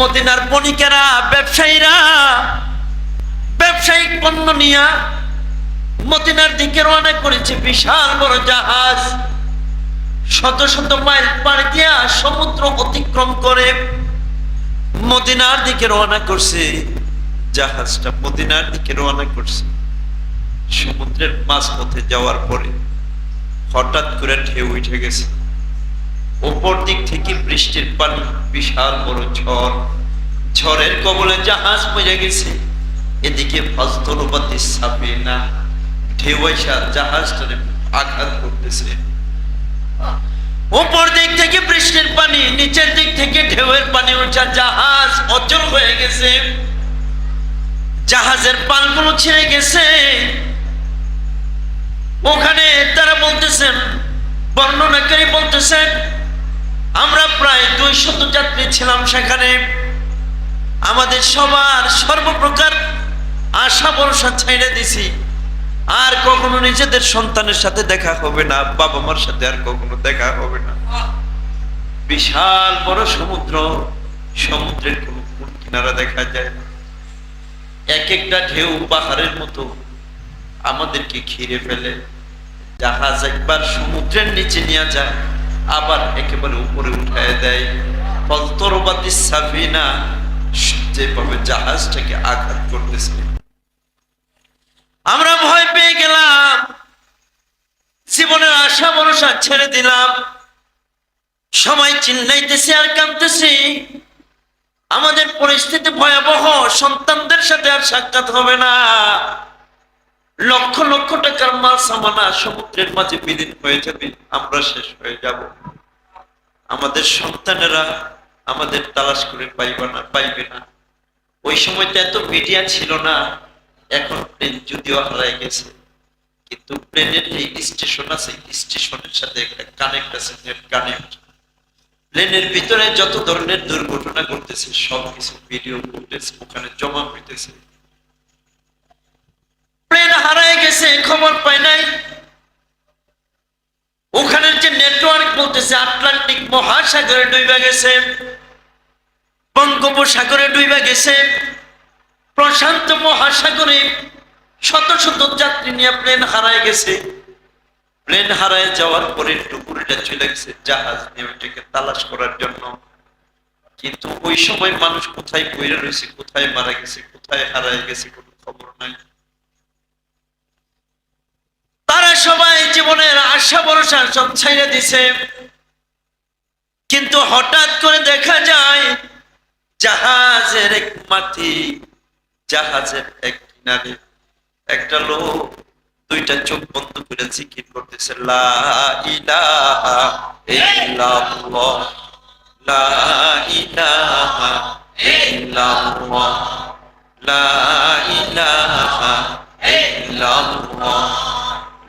মদিনার বণিকেরা, ব্যবসায়ীরা, ব্যবসায়িক পণ্য নিয়ে মদিনার দিকে রওনা করেছে বিশাল বড় জাহাজ। শত শত মাইল পাড়ি দিয়া সমুদ্র অতিক্রম করে মদিনার দিকে রওনা করছে। জাহাজটা মদিনার দিকে রওনা করছে। সমুদ্রের মাঝপথে যাওয়ার পরে হঠাৎ করে ঢেউ উঠে গেছে। ওপর দিক থেকে বৃষ্টির পানি, বিশাল বড় ঝড়। ঝড়ের কবলে জাহাজ পড়ে গেছে। এদিকে ফজতরবাতি ছাপে না। ঢেউ আইসা জাহাজটারে আঘাত করতেছে। উপর দিক থেকে বৃষ্টির পানি, নিচের দিক থেকে ঢেউয়ের পানি উঠা জাহাজ অচল হয়ে গেছে। জাহাজের পালগুলো ছিঁড়ে গেছে। ওখানে তারা বলতেছেন, বর্ণনাকারী বলতেছেন আমরা প্রায় দুই শত যাত্রী ছিলাম সেখানে। আমাদের সবার সর্বপ্রকার আশা ভরসা ছাইড়ে দিছি। আর কখনো নিজেদের সন্তানের সাথে দেখা হবে না বাবা মার সাথে আর কখনো দেখা হবে না। বিশাল বড় সমুদ্র, সমুদ্রের কোনো কিনারা দেখা যায় না। এক একটা ঢেউ পাহাড়ের মতো আমাদেরকে ঘিরে ফেলে। জাহাজ একবার সমুদ্রের নিচে নিয়ে যায়। আবার একেবারে উপরে উঠায় দেয়। ফলতরবাতি সাবিনা, যেভাবে জাহাজটাকে আঘাত করতেছে। আমরা ভয় পেয়ে গেলাম। জীবনের আশা ভরসা ছেড়ে দিলাম। সময় চিল্লাইতেছে আর কাঁদতেছি। আমাদের পরিস্থিতি ভয়াবহ, সন্তানদের সাথে আর সাক্ষাৎ হবে না। লক্ষ লক্ষ টাকার মাল সামানা সমুদ্রের মাঝে বিলীন হয়ে যাবে, আমরা শেষ হয়ে যাব। আমাদের সন্তানেরা আমাদের তালাশ করে পাইবে না পাইবে না। ওই সময়তে এত মিডিয়া ছিল না, এখন প্লেন যদিও হারাই গেছে। কিন্তু প্লেনের যে স্টেশন আছে স্টেশনের সাথে একটা কানেক্ট আছে নেট কানেক্ট প্লেনের ভিতরে যত ধরনের দুর্ঘটনা ঘটতেছে সব কিছু ভিডিও ফুটেজ ওখানে জমা হইতেছে। প্লেন হারায় গেছে, খবর পাই নাই। ওখানের যে নেটওয়ার্ক বলতেছে, আটলান্টিক মহাসাগরে ডুইবা গেছে, বঙ্গোপসাগরে ডুইবা গেছে, প্রশান্ত মহাসাগরে শত শত যাত্রী নিয়ে প্লেন হারায় গেছে। প্লেন হারায় যাওয়ার পরে টুকুরিটা চলে গেছে জাহাজ নিয়ে তালাশ করার জন্য। কিন্তু ওই সময় মানুষ কোথায় পইরা রয়েছে, কোথায় মারা গেছে, কোথায় হারায় গেছে কোনো খবর নাই। তারা সবাই জীবনের আশা ভরসা সব ছাইড়ে দিছে। কিন্তু হঠাৎ করে দেখা যায়, জাহাজের এক মাটি, জাহাজের এক কিনারে একটা লোক দুইটা চোখ বন্ধ করে জিকির করতেছে, লা ইলাহা লা ইলাহা লা ইলাহা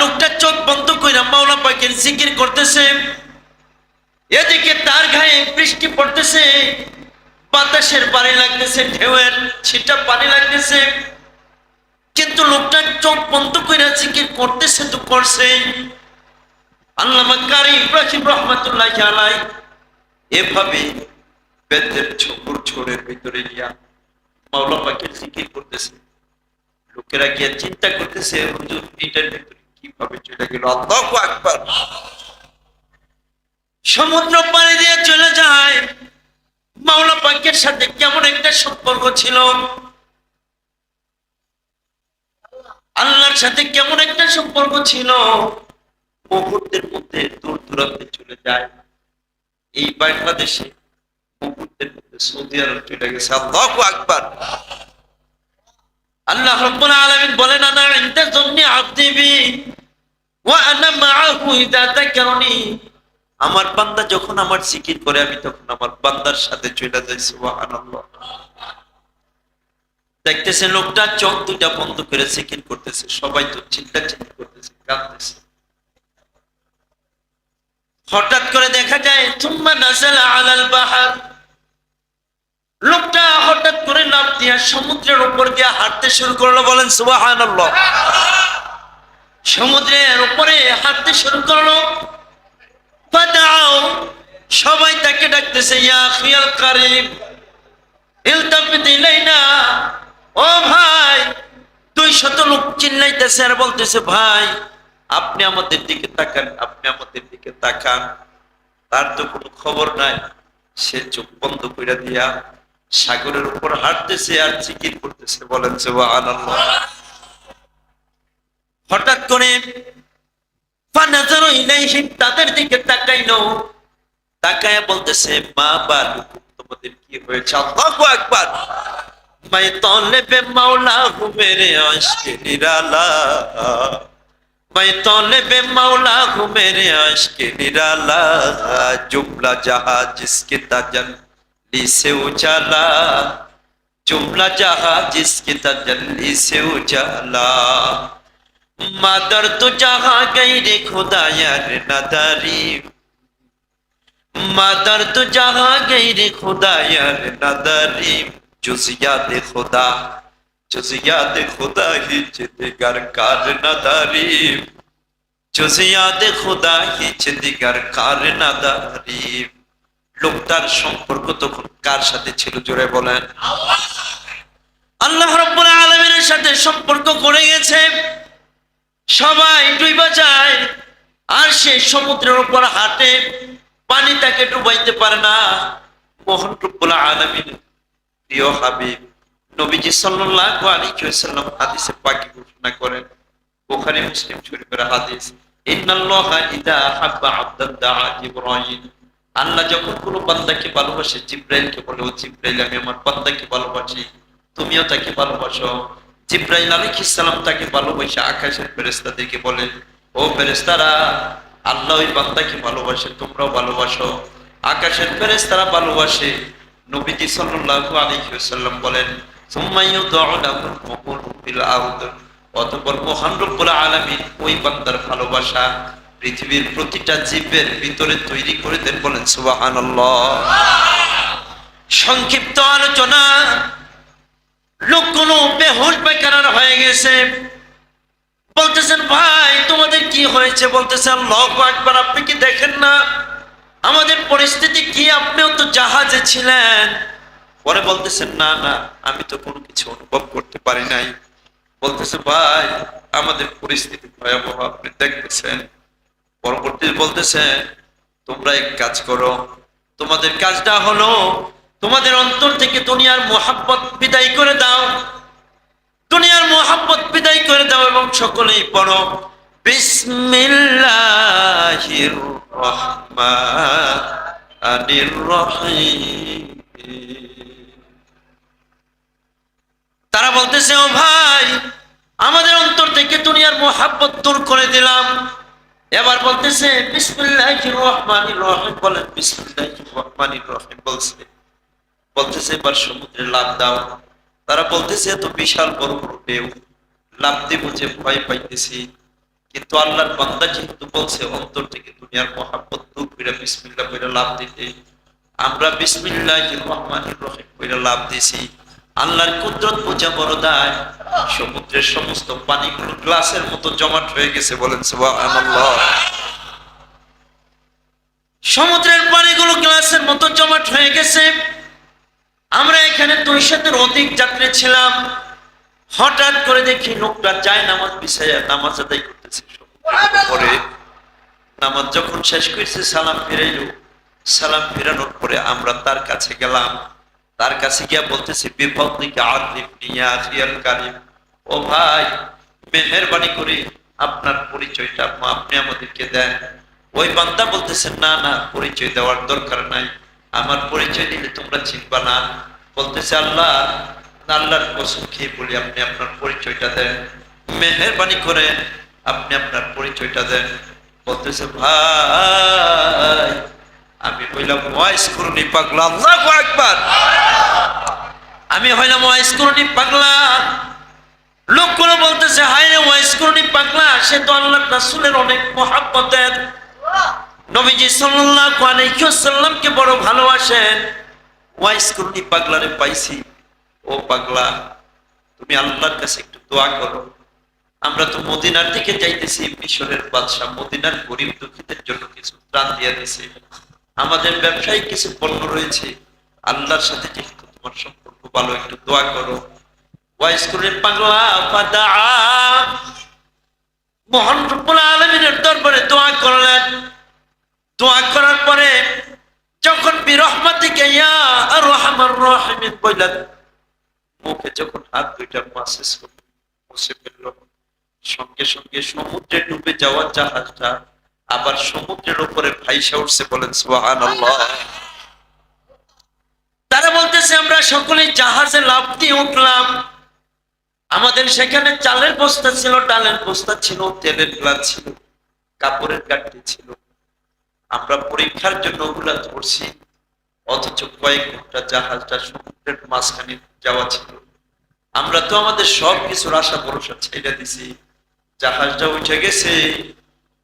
লোকটা চোখ বন্ধ কইরা মাওলা পাকের জিকির করতেছে। এদিকে তার গায়ে বৃষ্টি পড়তেছে। বাতাসের পানি লাগতেছে, ঢেউয়ের ছিটা পানি লাগতেছে। কিন্তু লোকটা চোখ বন্ধ করে জিকির করতেছে তো করছে। আল্লামা কারি এভাবে ছোকর ছোড়ের ভিতরে গিয়া মাওলা পাকের জিকির করতেছে। লোকেরা গিয়া চিন্তা করতেছে, হুজুর এটার ভিতরে কীভাবে চলে গেল? আল্লাহু সমুদ্র পাড়ি দিয়ে চলে যায়। মাওলা পাকের সাথে কেমন একটা সম্পর্ক ছিল। আল্লাহর সাথে কেমন একটা সম্পর্ক ছিল। মুহূর্তের মধ্যে দূর দূরান্তে চলে যায়। এই বাংলাদেশে মুহূর্তের মধ্যে সৌদি আরব চলে গেছে। আল্লাহু আকবার! আল্লাহ রব্বুল আলামিন বলেন, আনা ইনদা যন্নি আবদি বি, ওয়া আনা মাআহু ইদা যাকারনি। আমার বান্দা যখন আমার জিকির করে, আমি তখন আমার বান্দার সাথে চলে যাই, সুবহানাল্লাহ। দেখতেছে লোকটা চোখ দুটা বন্ধ করে চেকিং করতেছে, সবাই তো চিন্তা চিন্তা করতেছে, কাঁদতেছে। হঠাৎ করে দেখা যায়, তুম্মা আলাল বাহার। লোকটা হঠাৎ করে লাফ দিয়া সমুদ্রের উপর দিয়ে হাঁটতে শুরু করল, বলেন, সুবহানাল্লাহ। সমুদ্রের উপরে হাঁটতে শুরু করল। সবাই তাকে ডাকতেছে খিয়াল কারিম ইলতাফিত ও ভাই, দুই শত লোক চিল্লাইতেছে আর বলতেছে, ভাই, আপনি আমাদের দিকে তাকান, আপনি আমাদের দিকে তাকান। তার তো কোনো খবর নাই। সে চোখ বন্ধ করে দিয়া সাগরের উপর হাঁটতেছে আর জিকির করতেছে, বলেন যে হঠাৎ করে তাদের দিকে তাকাইল, তাকায় বলতেছে, মা বালু, তোমাদের কি হয়েছে? একবার আকবার। মাই তলেবে মাওলা ঘুমেরে আসকে নিরালা মাই তলেবে মাওলা মেরে আশকের আলা জুমলা জাহাজ জিসকে তাজান से उचाला जुमला जहा जिसकी तजल्ली से उचाला मदर तो जहा गई रे खुदा यार नदारी। मदर तो जहा गई रे खुदा यार नदारी। जुजियात खुदा जुजियात खुदा ही चिदिगर कार नदारी। जुजियात खुदा ही चिदिगर कार नदारी। লোকটার সম্পর্ক তখন কার সাথে ছিল? জোরে বলেন। আল্লাহ রব্বুল আলমিনের সাথে সম্পর্ক করে গেছে। সবাই ডুইবা যায় আর সে সমুদ্রের উপর হাঁটে, পানি তাকে ডুবাইতে পারে না। মোহন রব্বুল আলমিন, প্রিয় হাবিব, নবীজি সাল্লাল্লাহু আলাইহি হাদিসে পাকি ঘোষণা করেন। বুখারী, মুসলিম শরীফের হাদিস, ইন্নাল্লাহা ইদা হাব্বা আবদান দাআ জিবরাইল আল্লাহ যখন কোনো বান্দাকে ভালোবাসে, জিব্রাইলকে বলে, ও জিব্রাইল, আমি আমার বান্দাকে ভালোবাসি, তুমিও তাকে ভালোবাসো। জিব্রাইল আলাইহিস সালাম তাকে ভালোবাসে আকাশের ফেরেশতাদেরকে বলে, ও ফেরেশতারা, আল্লাহ ওই বান্দাকে ভালোবাসে, তোমরাও ভালোবাসো। আকাশের ফেরেশতারা ভালোবাসে। নবীজি সাল্লাল্লাহু আলাইহি ওয়াসাল্লাম বলেন, সুম্মা ইউদাউ লাহুল কবুল ফিল আরদ। অতঃপর মহান রব্বুল আলামিন ওই বান্দার ভালোবাসা পৃথিবীর প্রতিটা জীবের ভিতরে তৈরি করে দেন বলেন, সুবহানাল্লাহ। সংক্ষিপ্ত আলোচনা। লোকগুলো বেহুল বেকার হয়ে গেছে। বলতেছেন, ভাই, তোমাদের কি হয়েছে? বলতেছেন আল্লাহু আকবার, আপনি কি দেখেন না? আমাদের পরিস্থিতি কি? আপনিও তো জাহাজে ছিলেন। পরে বলতেছেন, না না, আমি তো কোনো কিছু অনুভব করতে পারি নাই। বলতেছে, ভাই, আমাদের পরিস্থিতি ভয়াবহ, আপনি দেখতেছেন। পরবর্তী বলতেছে, তোমরা এক কাজ করো, তোমাদের কাজটা হলো, তোমাদের অন্তর থেকে দুনিয়ার মোহাব্বত বিদায় করে দাও। দুনিয়ার মোহাব্বত বিদায় করে দাও এবং সকলেই পড়ো তারা বলতেছে, ও ভাই, আমাদের অন্তর থেকে দুনিয়ার মোহাব্বত দূর করে দিলাম। এবার বলতেছে, বিসমিল্লাহির রহমানির রহিম বিসমিল্লাহির বলতেছে, এবার সমুদ্রে লাভ দাও। তারা বলতেছে, এত বিশাল বড় বড় ঢেউ। লাভ দিব যে ভয় পাইতেছি। কিন্তু আল্লাহর বান্দা যেহেতু বলছে, অন্তর থেকে দুনিয়ার মহাব্বত দূর করে বিসমিল্লাহ করে লাভ দিতে। আমরা বিসমিল্লাহ রহমানির রহিম করে লাভ দিছি। আল্লাহর কুদরত বোঝা বড় দায় সমুদ্রের সমস্ত পানিগুলো গ্লাসের মতো জমাট হয়ে গেছে বলেন সুবহানাল্লাহ। সমুদ্রের পানিগুলো গ্লাসের মতো জমাট হয়ে গেছে। আমরা এখানে দুই শতের অধিক যাত্রী ছিলাম। হঠাৎ করে দেখি লোকটা যায় নামাজ বিছাইয়া নামাজ আদায় করতেছে। উপরে নামাজ যখন শেষ করেছে, সালাম ফিরাইল। সালাম ফিরানোর পরে আমরা তার কাছে গেলাম। তার কাছে গিয়া বলতেছে ও ভাই, মেহেরবানি করে আপনার পরিচয়টা আপনি আমাদেরকে দেন। ওই বান্দা বলতেছে, না না, পরিচয় দেওয়ার দরকার নাই। আমার পরিচয় দিলে তোমরা চিনবা না। বলতেছে, আল্লাহ, আল্লাহর কসম খেয়ে বলি, আপনি আপনার পরিচয়টা দেন। মেহেরবানি করে আপনি আপনার পরিচয়টা দেন। বলতেছে, ভাই, আমি বললাম, ওয়াইস করুনি পাগলা, আল্লাহু আকবার। আমি হইলাম ওয়াইস করুনি পাগলা। লোকগুলো বলতেছে, হায় রে ওয়াইস করুনি পাগলা, সে তো আল্লাহ রাসূলের অনেক মহাব্বতের। নবীজি ওয়াসাল্লামকে বড় ভালোবাসেন। করুনি পাগলারে পাইছি। ও পাগলা, তুমি আল্লাহর কাছে একটু দোয়া করো। আমরা তো মদিনার দিকে যাইতেছি, মিশরের বাদশাহ মদিনার গরিব দুঃখীদের জন্য কিছু ত্রাণ দিয়ে দিছে। আমাদের ব্যবসায়ী কিছু পণ্য রয়েছে। আল্লাহর সাথে যেহেতু তোমার সম্পর্ক ভালো একটু দোয়া করো। পাগলা মহান দরবারে দোয়া করলেন। দোয়া করার পরে যখন আর রহমান বললেন, মুখে যখন হাত দুইটা মাসেজ মুছে ফেলল। সঙ্গে সঙ্গে সমুদ্রে ডুবে যাওয়া জাহাজটা আবার সমুদ্রের উপরে ভাইসা উঠছে বলেন সুবাহান তারা বলতেছে, আমরা সকলে জাহাজে লাভ দিয়ে উঠলাম। আমাদের সেখানে চালের বস্তা ছিল, ডালের বস্তা ছিল, তেলের গ্লাস ছিল, কাপড়ের কাঠটি ছিল। আমরা পরীক্ষার জন্য ওগুলা ধরছি, অথচ কয়েক ঘণ্টা জাহাজটা সমুদ্রের মাঝখানে যাওয়া ছিল। আমরা তো আমাদের সব কিছুর আশা ভরসা ছেড়ে দিছি। জাহাজটা উঠে গেছে,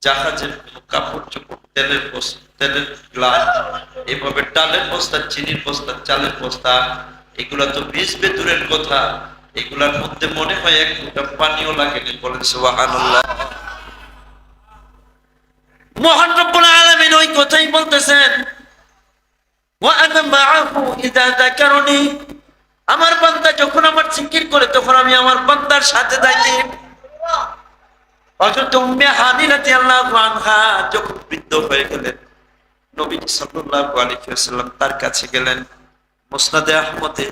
জাহাজের কাপড় চোপড় তেলের তেলের গ্লাস, এভাবে ডালের বস্তা চিনির বস্তা চালের বস্তা এগুলা তো ভিজবে দূরের কথা। এগুলার মধ্যে মনে হয় এক ফোঁটা পানিও লাগেনি বলেন সুবহানাল্লাহ। মহান রব্বুল আলামিন ওই কথাই বলতেছেন আমার বান্দা যখন আমার জিকির করে, তখন আমি আমার বান্দার সাথে থাকি হযরত উম্মে হানি রাদিয়াল্লাহু আনহা যখন বৃদ্ধ হয়ে গেলেন, নবীজি সাল্লাল্লাহু আলাইহি ওয়াসাল্লাম তার কাছে গেলেন, মুসনাদে আহমদে।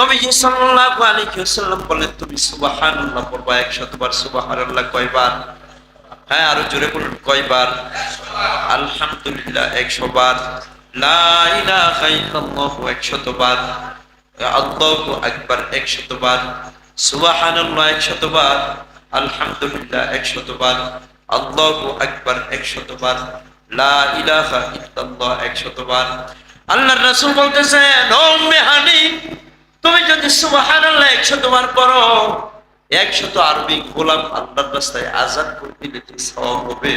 নবীজি সাল্লাল্লাহু আলাইহি ওয়াসাল্লাম বলেন তুমি সুবহানাল্লাহ পড়বা 100 বার সুবহানাল্লাহ কয়বার? হ্যাঁ আরও জোরে বলুন, কয়বার? আলহামদুলিল্লাহ 100 বার লা ইলাহা ইল্লাল্লাহ 100 বার আল্লাহু আকবার 100 বার সুবহানাল্লাহ 100 বার আলহামদুলিল্লাহ 100 বার আল্লাহু আকবার 100 বার লা ইলাহা ইল্লাল্লাহ 100 আল্লাহর রাসূল বলতেছেন ও মেহানি, তুমি যদি সুবহানাল্লাহ 100 বার পড়ো, একশত আরবি গোলাম আল্লাহর রাস্তায় আজাদ করে হবে।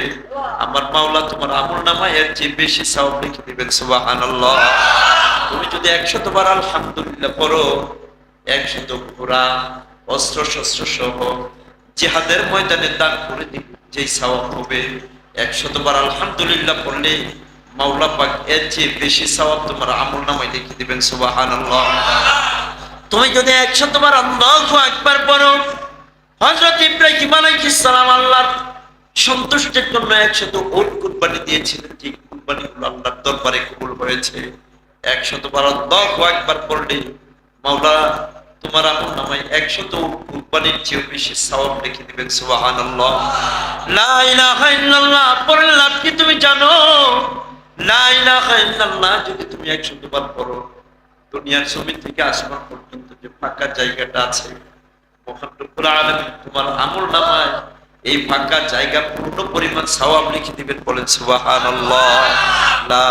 আমার মাওলা তোমার আমল নামায় এর চেয়ে বেশি সওয়াব লিখে দিবেন, সুবহানাল্লাহ। তুমি যদি একশত বার আলহামদুলিল্লাহ পড়ো, একশত ঘোড়া অস্ত্র শস্ত্র সহ জিহাদের ময়দানে দান করে দিবে যেই সওয়াব হবে একশত বার আলহামদুলিল্লাহ পড়লে মাওলা পাক এর চেয়ে বেশি সওয়াব তোমার আমল নামায় লিখে দিবেন, সুবহানাল্লাহ। তুমি যদি একশত বার আল্লাহু আকবার পড়ো, হযরত ইব্রাহিম আলাইহিস সালাম আল্লাহর সন্তুষ্টির জন্য একশত উট কুরবানি দিয়েছিলেন। যে কুরবানিগুলো আল্লাহর দরবারে কবুল হয়েছে। একশত বার আল্লাহু আকবার পড়লে মাওলা তোমার আমল নামায় একশত উট কুরবানির চেয়ে বেশি সওয়াব লিখে দিবেন, সুবহানাল্লাহ। লা ইলাহা ইল্লাল্লাহ লাভ কি তুমি জানো? লা ইলাহা ইল্লাল্লাহ, যদি তুমি একশত বার পড়ো, দুনিয়ার জমি থেকে আসমান পর্যন্ত যে ফাঁকা জায়গাটা আছে মহান রব্বুল আলামিন তোমার আমল নামায় এই ফাঁকা জায়গা পূর্ণ পরিমাণ সওয়াব লিখে দিবেন, বলেন, সুবহানাল্লাহ। লা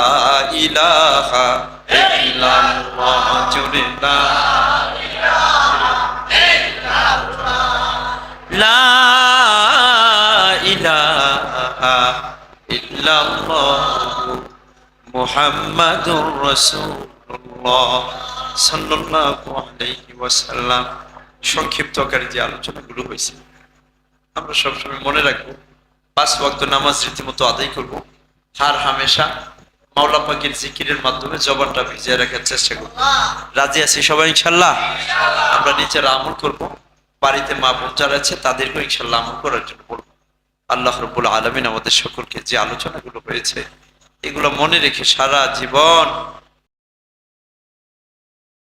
ইলাহা ইল্লাল্লাহ মুহাম্মাদুর রাসূলুল্লাহ সাল্লাল্লাহু ওয়াসাল্লাম। সংক্ষিপ্ত আকারে যে আলোচনাগুলো হয়েছে, আমরা সবসময় মনে রাখব, পাঁচ ওয়াক্ত নামাজ রীতিমতো আদায় করব, হার হামেশা মাওলা পাকের জিকিরের মাধ্যমে জবানটা ভিজিয়ে রাখার চেষ্টা করব। রাজি আছি সবাই, ইনশাল্লাহ? আমরা নিজেরা আমল করব। বাড়িতে মা বোন যারা আছে, তাদেরকেও ইনশাল্লাহ আমল করার জন্য বলব। আল্লাহ রব্বুল আলমিন আমাদের সকলকে যে আলোচনাগুলো হয়েছে, এগুলো মনে রেখে সারা জীবন